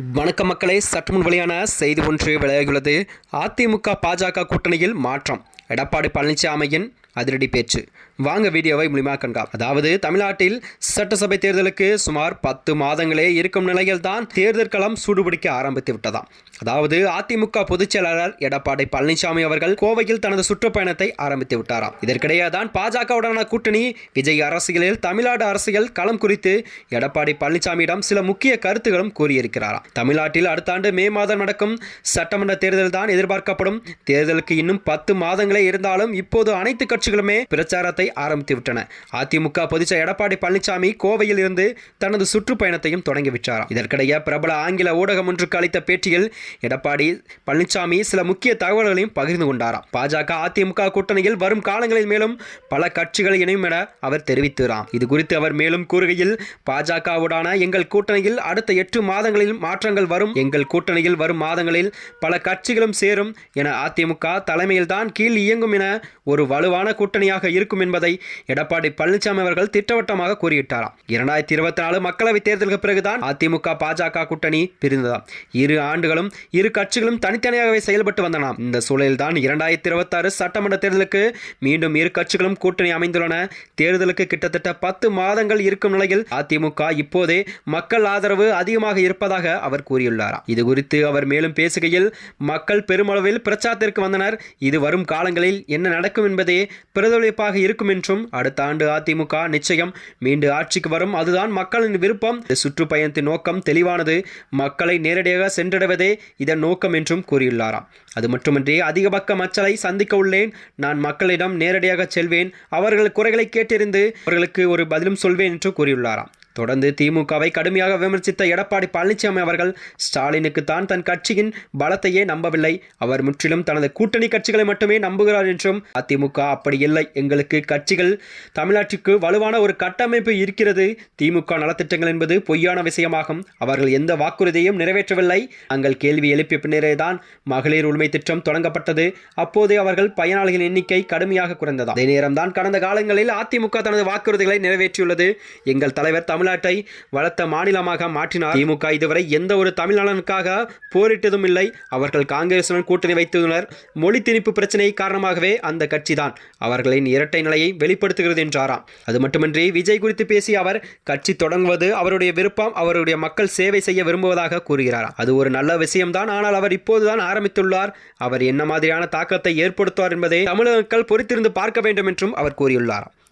வணக்க மக்களே சற்று முன் வெளியான செய்தி ஒன்று விளையாகியுள்ளது. அதிமுக பாஜக கூட்டணியில் மாற்றம். எடப்பாடி பழனிசாமியின் அதிரடி பேச்சு. வாங்க வீடியோவை முழுமையாக கண்கா. அதாவது தமிழ்நாட்டில் சட்டசபை தேர்தலுக்கு சுமார் பத்து மாதங்களே இருக்கும் நிலையில் தான் தேர்தல் களம் சூடுபிடிக்க ஆரம்பித்து விட்டதாம். அதாவது அதிமுக பொதுச் செயலாளர் எடப்பாடி பழனிசாமி அவர்கள் கோவையில் தனது சுற்றுப்பயணத்தை ஆரம்பித்து விட்டாராம். இதற்கிடையே தான் பாஜகவுடனான கூட்டணி விஜய் அரசியலில் தமிழ்நாடு அரசியல் களம் குறித்து எடப்பாடி பழனிசாமியிடம் சில முக்கிய கருத்துகளும் கூறியிருக்கிறாராம். தமிழ்நாட்டில் அடுத்த ஆண்டு மே மாதம் நடக்கும் சட்டமன்ற தேர்தல் தான் எதிர்பார்க்கப்படும். தேர்தலுக்கு இன்னும் பத்து மாதங்களே இருந்தாலும் இப்போது அனைத்து கட்சிகளுமே பிரச்சாரத்தை ஆரம்பித்து விட்டன. அதிமுக பொதுச்ச எடப்பாடி பழனிசாமி கோவையில் இருந்து தனது சுற்றுப்பயணத்தையும் தொடங்கிவிட்டாராம் இதற்கிடையே பிரபல ஆங்கில ஊடகம் ஒன்றுக்கு அளித்த பேட்டியில் எடப்பாடி பழனிசாமி சில முக்கிய தகவல்களையும் பகிர்ந்து கொண்டாராம். பாஜக அதிமுக கூட்டணியில் வரும் காலங்களில் மேலும் பல கட்சிகள் இணையும் என அவர் தெரிவித்தாராம் இது குறித்து அவர் மேலும் கூறுகையில் பாஜகவுடான எங்கள் கூட்டணியில் அடுத்த எட்டு மாதங்களில் மாற்றங்கள் வரும் எங்கள் கூட்டணியில் வரும் மாதங்களில் பல கட்சிகளும் சேரும் என அதிமுக தலைமையில்தான் கீழ் இயங்கும் என ஒரு வலுவான கூட்டணியாக இருக்கும் என்பதை எடப்பாடி பழனிசாமி அவர்கள் திட்டவட்டமாக கூறிவிட்டாராம் இரண்டாயிரத்தி இருபத்தி நாலு மக்களவைத் தேர்தலுக்கு பிறகுதான் அதிமுக பாஜக கூட்டணி பிரிந்ததாம் இரு ஆண்டுகளும் இரு கட்சிகளும் தனித்தனியாகவே செயல்பட்டு வந்தனாம் இந்த சூழலில்தான் இரண்டாயிரத்தி இருபத்தாறு சட்டமன்ற தேர்தலுக்கு மீண்டும் இரு கட்சிகளும் கூட்டணி அமைந்துள்ளன. தேர்தலுக்கு கிட்டத்தட்ட பத்து மாதங்கள் இருக்கும் நிலையில் அதிமுக இப்போதே மக்கள் ஆதரவு அதிகமாக இருப்பதாக அவர் கூறியுள்ளாராம் இது குறித்து அவர் மேலும் பேசுகையில் மக்கள் பெருமளவில் பிரச்சாரத்திற்கு வந்தனர். இது வரும் காலங்களில் என்ன நடக்கும் என்பதே பிரதிபலிப்பாக இருக்கும் என்றும் அடுத்த ஆண்டு அதிமுக நிச்சயம். மீண்டு ஆட்சிக்கு வரும். அதுதான் மக்களின் விருப்பம். இந்த சுற்றுப்பயணத்தின் நோக்கம் தெளிவானது. மக்களை நேரடியாக சென்றடைவதே இதன் நோக்கம் என்றும் கூறியுள்ளாராம். அது மட்டுமின்றி அதிகபக்க மச்சலை சந்திக்க உள்ளேன். நான் மக்களிடம் நேரடியாக செல்வேன். அவர்கள் குறைகளை கேட்டறிந்து அவர்களுக்கு ஒரு பதிலும் சொல்வேன் என்று கூறியுள்ளாராம். தொடர்ந்து திமுகவை கடுமையாக விமர்சித்த எடப்பாடி பழனிசாமி அவர்கள் ஸ்டாலினுக்கு தான் தன் கட்சியின் பலத்தையே நம்பவில்லை. அவர் முற்றிலும் தனது கூட்டணி கட்சிகளை மட்டுமே நம்புகிறார் என்றும் அதிமுக அப்படி இல்லை. எங்களுக்கு கட்சிகள் தமிழ்நாட்டிற்கு வலுவான ஒரு கட்டமைப்பு இருக்கிறது. திமுக நலத்திட்டங்கள் என்பது பொய்யான விஷயமாகும். அவர்கள் எந்த வாக்குறுதியையும் நிறைவேற்றவில்லை. நாங்கள் கேள்வி எழுப்பிய பின்னரே தான் மகளிர் உரிமை திட்டம் தொடங்கப்பட்டது. அப்போதே அவர்கள் பயனாளிகளின் எண்ணிக்கை கடுமையாக குறைந்ததா அதே நேரம்தான் கடந்த காலங்களில் அதிமுக தனது வாக்குறுதிகளை நிறைவேற்றியுள்ளது. எங்கள் தலைவர் தமிழ்நாட்டை வளர்த்த மாநிலமாக மாற்றினார். திமுக இதுவரை எந்த ஒரு தமிழ்நலனுக்காக போரிட்டதும் இல்லை அவர்கள் காங்கிரசுடன் கூட்டணி வைத்துள்ளனர். மொழி திணிப்பு பிரச்சனை காரணமாகவே அந்த கட்சிதான். அவர்களின் இரட்டை நிலையை வெளிப்படுத்துகிறது என்றாராம். அது மட்டுமின்றி விஜய் குறித்து பேசிய அவர் கட்சி தொடங்குவது அவருடைய விருப்பம் அவருடைய மக்கள் சேவை செய்ய விரும்புவதாக கூறுகிறாராம் அது ஒரு நல்ல விஷயம்தான். ஆனால் அவர் இப்போதுதான் ஆரம்பித்துள்ளார். அவர் என்ன மாதிரியான தாக்கத்தை ஏற்படுத்துவார் என்பதை தமிழக மக்கள் பொறுத்திருந்து பார்க்க வேண்டும் என்றும் அவர் கூறியுள்ளார்.